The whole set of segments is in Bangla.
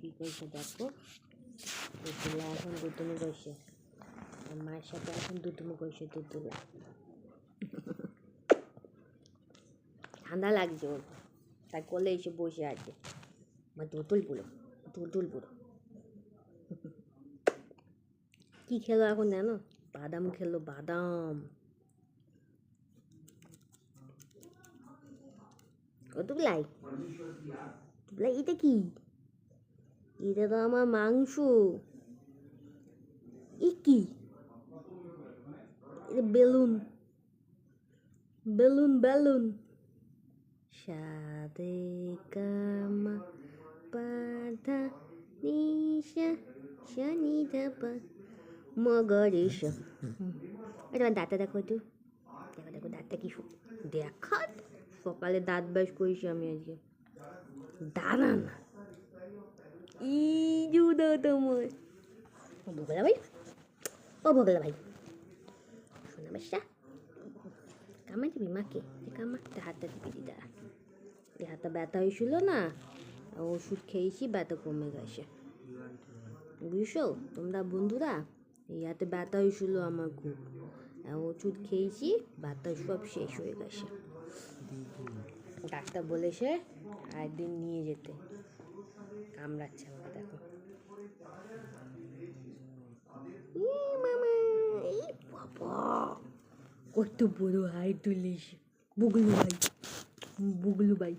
কি করছে দেখো? এখন করছে মায়ের সাথে এখন করছে ঠান্ডা লাগছে ওর। তাই কোলে এসে বসে আছে। আমার দুতুল পুরো দুতুল পুরো। কি খেলো এখন জানো? বাদাম খেলো, বাদাম। ও তুবলাই তুবলাই এটা কি? এটা তো আমার মাংস। এ কি? বেলুন। Balloon balloon. সাদে কামা পাধা নিশা শনি ধাপা মগরেশ। এটা দাঁতটা দেখো একটু। দেখো দেখো দাঁতটা কি দেখা সকালে দাঁত ব্রাশ করেছি আমি আজকে। দাঁড়া না ই জুদো তোমার। ও ভোগলা ভাই। ও ভোগলা ভাই। শোনা বাসা দিবি মাকে? এ কামাতে হাতটা দিবি দি দাঁড়া এই হাতটা ব্যথা হয়েছিল না, ওষুধ খেয়েছি, ব্যথা কমে গেছে। বুঝছ? তোমরা বন্ধুরা, এই হাতে ব্যথা হয়েছিল আমার খুব। ওষুধ খেয়েছি, ব্যথা সব শেষ হয়ে গেছে। ডাক্তার বলেছে একদিন নিয়ে যেতে। কামড়াচ্ছে আমাকে দেখো। ই মামা, ই বাবা, কত বড় হাই তুলিস। বুগলু ভাই বুগলু ভাই।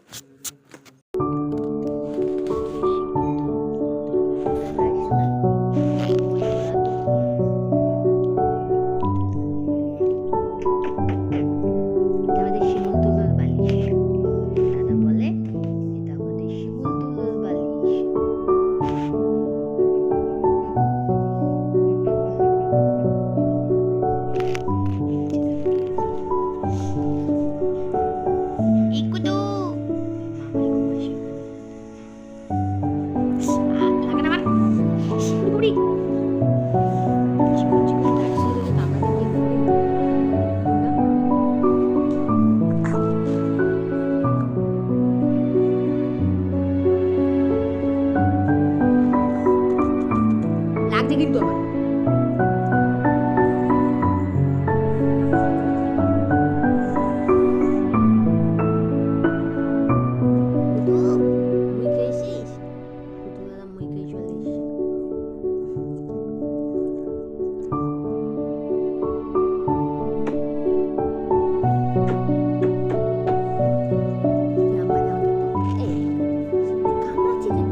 নাম্বার দাও তো। এই, কামড়াচ্ছে কেন?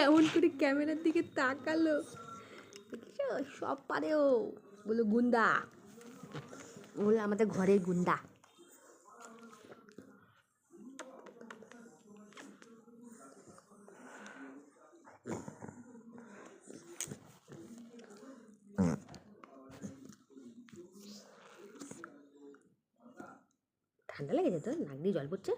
কেমন করে ক্যামেরার দিকে তাকালো। সব পারে ও। বলো গুন্ডা। হলো আমাদের ঘরের গুন্ডা। ঠান্ডা লেগেছে তো? নাক দিয়ে জল পড়ছে?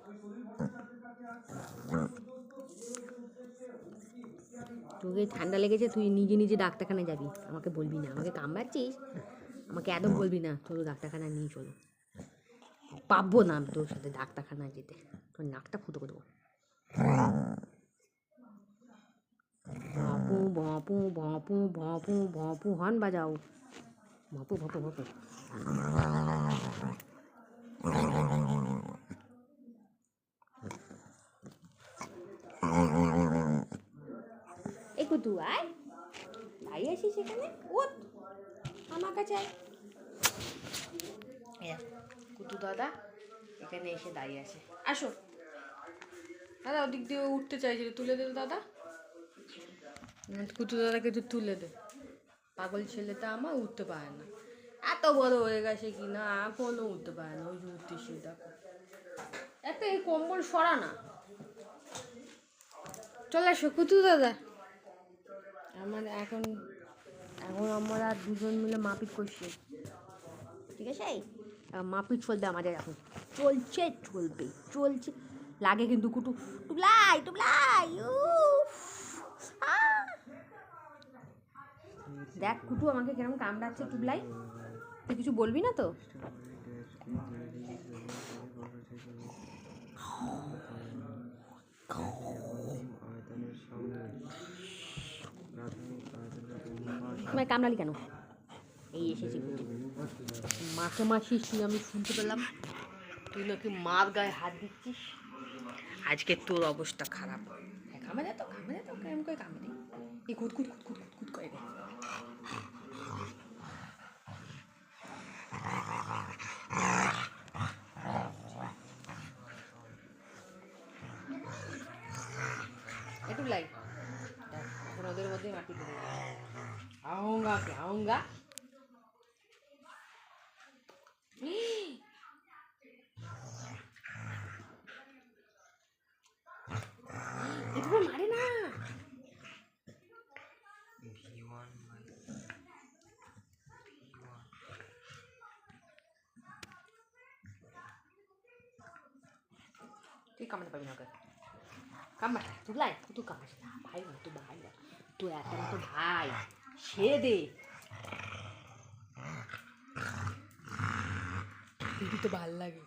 তোকে ঠান্ডা লেগেছে, তুই নিজে নিজে ডাক্তারখানায় যাবি। আমাকে বলবি না, আমাকে কামড়াচ্ছিস? আমাকে একদম বলবি না, তোর ডাক্তারখানায় নিয়ে চলো। পাবো না আমি তোর সাথে ডাক্তারখানায় যেতে। তোর নাকটা ফুটো করে দেবো। বাপু বাপু বাপু বাপু হর্ন বাজাও। বাপু বাপু বাপু। এই কুতু আয় তাই আসিস এখানে ওত আমার কাছে কুতু দাদা এখানে এসে দাঁড়িয়ে আছে। আসো। দাদা ওদিক দিয়ে উঠতে চাইছিল। তুলে দে তো দাদা। কুতু দাদাকে একটু তুলে দে। পাগল ছেলেটা আমার উঠতে পারে না। এত বড় হয়ে গেছে কি না এখনও উঠতে পারে না। ওই যে উঠতেছে দেখো। একটা এই কম্বল সরা না চলে আসো কুতু দাদা। আমার এখন এখন আমরা দুজন মিলে মাপিট করছি। ঠিক আছে? মাপিট চলবে আমাদের এখন। চলছে, চলবে, চলছে। লাগে কিন্তু কুটু। টুবলাই টুবলাই দেখ কুটু, আমাকে কেরম কামড়াচ্ছে টুবলাই। তুই কিছু বলবি না তো? তোমায় কামড়ালি কেন? এই এসেছি মাকে মাসিস আমি শুনতে পেলাম। তুই নাকি মার গায়ে হাত দিচ্ছিস? আজকে তোর অবস্থা খারাপ। কামড়ে তো কামড়ে তো, কেমন করে কামড়ে এই কুট কুট কুট কুট কুট কুট করে। একটু লাই। ওদের মধ্যে মাটি করে আউঙ্গা কে আউঙ্গা এভাবে মারে না ভি ওয়ান বাই তুই কামাতে পারবি না ওকে কামাতে তুই লাই তুই কামাস না ভাই সে দে। তুই তো ভালো লাগে।